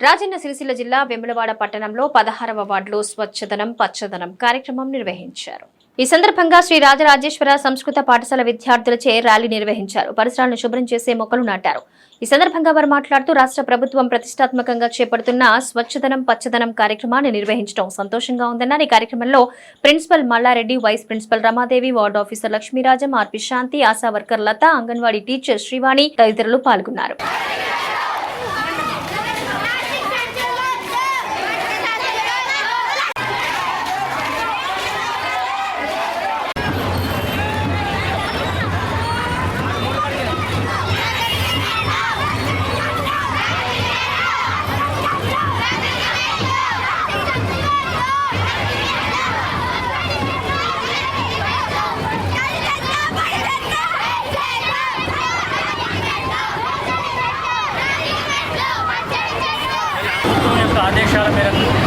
రాజన్న సిరిసిల్ల జిల్లా వెములవాడ పట్టణంలో పదహారవ వార్డులో స్వచ్ఛదనం పచ్చదనం కార్యక్రమం నిర్వహించారు. ఈ సందర్భంగా శ్రీ రాజరాజేశ్వర సంస్కృత పాఠశాల విద్యార్థులచే ర్యాలీ నిర్వహించారు. పరిసరాలను శుభ్రం చేసే మొక్కలు నాటారు. ఈ సందర్భంగా వారు మాట్లాడుతూ రాష్ట్ర ప్రభుత్వం ప్రతిష్టాత్మకంగా చేపడుతున్న స్వచ్ఛదనం పచ్చదనం కార్యక్రమాన్ని నిర్వహించడం సంతోషంగా ఉందన్నారు. ఈ కార్యక్రమంలో principal Mallareddy vice principal Ramadevi ward officer Lakshmirajam RP Shanti ASHA worker Latha anganwadi teacher Srivani తదితరులు పాల్గొన్నారు. ప్రభుత్వం యొక్క